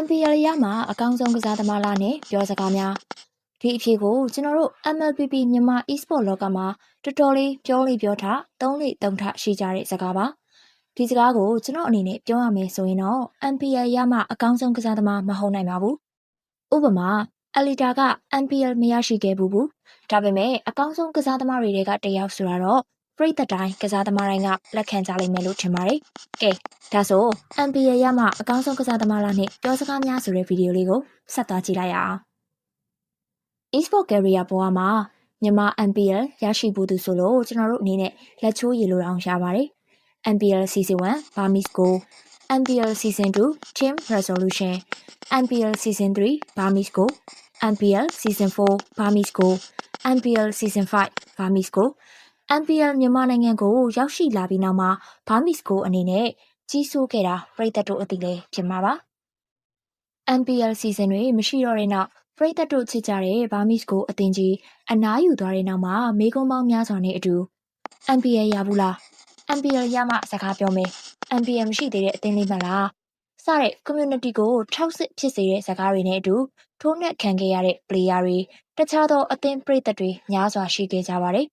MPL ရမှာအကောင်းဆုံးကစားသမားလားနဲ့ပြောစကားများဒီအဖြေကိုကျွန်တော်တို့ MLPP မြန်မာ e-sport လောကမှာတော်တော်လေးပြောလေးပြောထားသုံးလေးသုံးထားရှိကြတဲ့စကားပါဒီစကားကိုကျွန်တော်အနေနဲ့ပြောရမယ်ဆိုရင်တော့ MPL ရမှာအကောင်းဆုံးကစားသမားမဟုတ်နိုင်ပါဘူးဥပမာအလီတာက MPL မရရှိခဲ့ဘူးဘူးဒါပေမဲ့အကောင်းဆုံးကစားသမားတွေကတယောက်ဆိုတော့ ပြိသက်တိုင်းကစားသမားတိုင်းကလက်ခံကြလိမ့်မယ်လို့ထင်ပါတယ်ကဲဒါဆို MPL ရမှာအကောင်းဆုံးကစားသမားလားနဲ့ပြောစကားများဆိုတဲ့ဗီဒီယိုလေးကိုဆက်သွားကြည့်လိုက်ရအောင် e-sport career ဘဝမှာမြန်မာ MPL ရရှိဖို့သူဆိုလို့ကျွန်တော်တို့အနေနဲ့လက်ချိုးရည်လိုတောင်ရပါတယ် MPL Season 1 Burmese Goal MPL Season 2 Team Resolution MPL Season 3 Burmese Goal MPL Season 4 Burmese Goal MPL Season 5 Burmese Goal MPL မြန်မာနိုင်ငံကိုရောက်ရှိလာပြီးနောက်မှာ Burmese Goal အနေနဲ့ကြီးစိုးခဲ့တာပြည်သက်တို့အသိလဲဖြစ်မှာပါ MPL season တွေမရှိတော့တဲ့နောက်ပရိသတ်တို့ချစ်ကြတဲ့ဘာမစ်ကိုအသင်ကြီးအနားယူသွားတဲ့နောက်မှာမေကွန်ပေါင်းများစွာနဲ့အတူ MPL ရဘူးလား MPL ရမှစကားပြောမယ် MPL မရှိသေးတဲ့အသင်းလေးမလားစတဲ့ community ကိုထောက်စစ်ဖြစ်စေတဲ့စကားတွေနဲ့အတူထိုးနှက်ခံခဲ့ရတဲ့ player တွေတခြားသောအသင်းပရိသတ်တွေများစွာရှိခဲ့ကြပါတယ်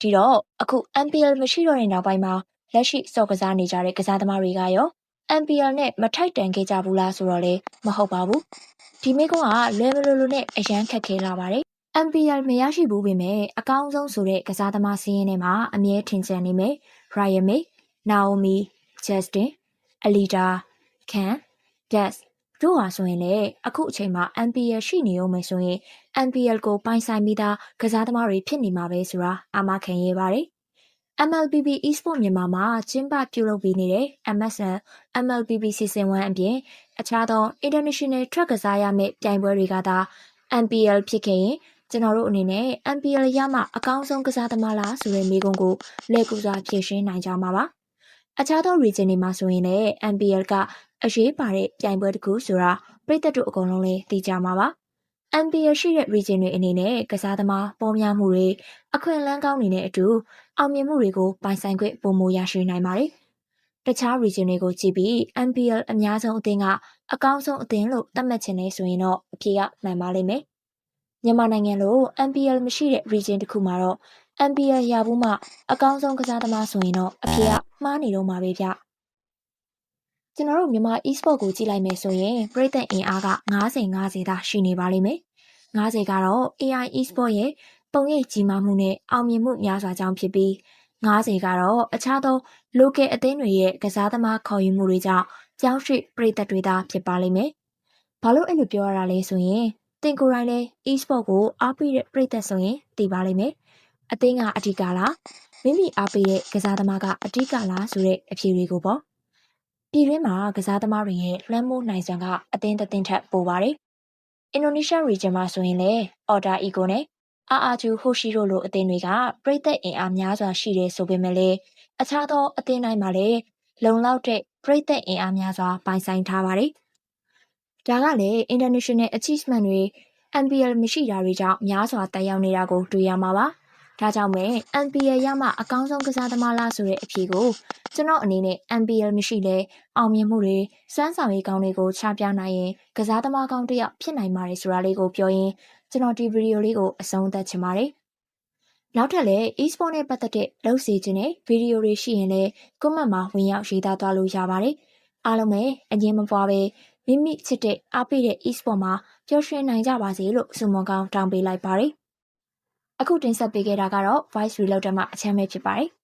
ဒီတော့အခု MPL မရှိတော့တဲ့နောက်ပိုင်းမှာလက်ရှိစော့ကစားနေကြတဲ့ကစားသမားတွေကရော MPL နဲ့မထိုက်တန်ခဲ့ကြဘူးလားဆိုတော့လေမဟုတ်ပါဘူးဒီမိကုန်းကလွယ်မလိုလိုနဲ့အရန်ခက်ခဲလာပါတယ် MPL မရရှိဘူးပေမဲ့အကောင်းဆုံးဆိုတဲ့ကစားသမားစီးရင်ထဲမှာအမြဲထင်ရှားနေမယ် Ryan May, Naomi, Justin, Alida, Khan, Des တို့ဟာဆိုရင်လေအခုအချိန်မှာ MPL ရှိနေအောင်မယ်ဆိုရင် MPL ကိုပိုင်ဆိုင်မိသားကစားသမားတွေဖြစ်နေမှာပဲဆိုတာအာမခံရပါတယ် MLBB eSport မြန်မာမှာကျင်းပပြုလုပ်ပေးနေတဲ့ MSN MLBB Season 1အပြင်အခြားသော International Track ကစားရမယ့်ပြိုင်ပွဲတွေကသာ MPL ဖြစ်ခဲ့ရင်ကျွန်တော်တို့အနေနဲ့ MPL ရမှအကောင်းဆုံးကစားသမားလားဆိုတဲ့မေးခွန်းကိုလက်ကူစွာဖြေရှင်းနိုင်ကြမှာပါ။အခြားသော region တွေမှာဆိုရင်လည်း MPL က အရေးပါတဲ့ပြိုင်ပွဲတစ်ခုဆိုတာပြည်သက်တို့အကုန်လုံးလည်းသိကြမှာပါ။ MPL ရှိတဲ့ region တွေအနေနဲ့ကစားသမားပေါ်များမှုတွေအခွင့်အလမ်းကောင်းတွေနဲ့အတူအောင်မြင်မှုတွေကိုပိုင်ဆိုင်ခွင့်ပုံမရရှိနိုင်ပါတယ်။တခြား region တွေကိုကြည့်ပြီး MPL အများဆုံးအသင်းကအကောင်းဆုံးအသင်းလို့သတ်မှတ်ချင်နေဆိုရင်တော့အဖြေကမှန်ပါလိမ့်မယ်။မြန်မာနိုင်ငံလို MPL မရှိတဲ့ region တစ်ခုမှာတော့ MPL ရဘူးမှအကောင်းဆုံးကစားသမားဆိုရင်တော့အဖြေကမှားနေတော့မှာပဲဗျ။ ကျွန်တော်တို့မြန်မာ e-sport ကိုကြည့်လိုက်မယ်ဆိုရင်ပြည်သက်အင်အားက90 90သာရှိနေပါလိမ့်မယ်။90ကတော့ AI e-sport ရဲ့ပုံရိပ်ကြီးမားမှုနဲ့အောင်မြင်မှုများစွာကြောင့်ဖြစ်ပြီး90ကတော့အခြားသော local အသင်းတွေရဲ့ကစားသမားခေါ်ယူမှုတွေကြောင့်ကြောင်းရွှေ့ပြည်သက်တွေသာဖြစ်ပါလိမ့်မယ်။ဘာလို့အဲ့လိုပြောရတာလဲဆိုရင်တင်ကိုယ်တိုင်လည်း e-sport ကိုအားပေးတဲ့ပြည်သက်ဆိုရင်သိပါလိမ့်မယ်။အသင်းကအဓိကလားမိမိအားပေးတဲ့ကစားသမားကအဓိကလားဆိုတဲ့အဖြေတွေကိုပေါ့။ ပြည်တွင်းမှာကစားသမားတွေရဲ့လွှမ်းမိုးနိုင်စွမ်းကအသင်းတစ်သင်းထက်ပိုပါတယ်။အင်ဒိုနီးရှား region မှာဆိုရင်လည်း Order Ego နဲ့အာအာဂျူဟိုရှိတို့လိုအသင်းတွေကပြည်သက်အင်အားများစွာရှိတယ်ဆိုပေမဲ့လည်းအခြားသောအသင်းတိုင်းမှာလည်းလုံလောက်တဲ့ပြည်သက်အင်အားများစွာပိုင်ဆိုင်ထားပါတယ်။ဒါကလည်း international achievement တွေ MPL မရှိတာတွေကြောင့်များစွာတက်ရောက်နေတာကိုတွေ့ရမှာပါ။ ဒါကြောင့်ပဲ MPL ရမှအကောင်းဆုံးကစားသမားလားဆိုတဲ့အဖြေကိုကျွန်တော်အနေနဲ့ MPL မရှိလဲအောင်မြင်မှုတွေစွမ်းဆောင်ရည်ကောင်းတွေကိုချပြနိုင်ရင်ကစားသမားကောင်းတစ်ယောက်ဖြစ်နိုင်ပါတယ်ဆိုတာလေးကိုပြောရင်ကျွန်တော်ဒီဗီဒီယိုလေးကိုအဆုံးသတ်ချင်ပါတယ်။နောက်ထပ်လည်း e-sport နဲ့ပတ်သက်တဲ့လုပ်စီခြင်းနဲ့ဗီဒီယိုတွေရှိရင်လည်း comment မှာဝင်ရောက်ရေးသားသွားလို့ရပါတယ်။အားလုံးပဲအငြင်းမပွားပဲမိမိချစ်တဲ့အားပေးတဲ့ e-sport မှာပျော်ရွှင်နိုင်ကြပါစေလို့ဆုမွန်ကောင်းတောင်းပေးလိုက်ပါတယ်။ အခုတင်ဆက်ပေးခဲ့တာကတော့ Voice Reloader မှာအချမ်းပဲဖြစ်ပါတယ်။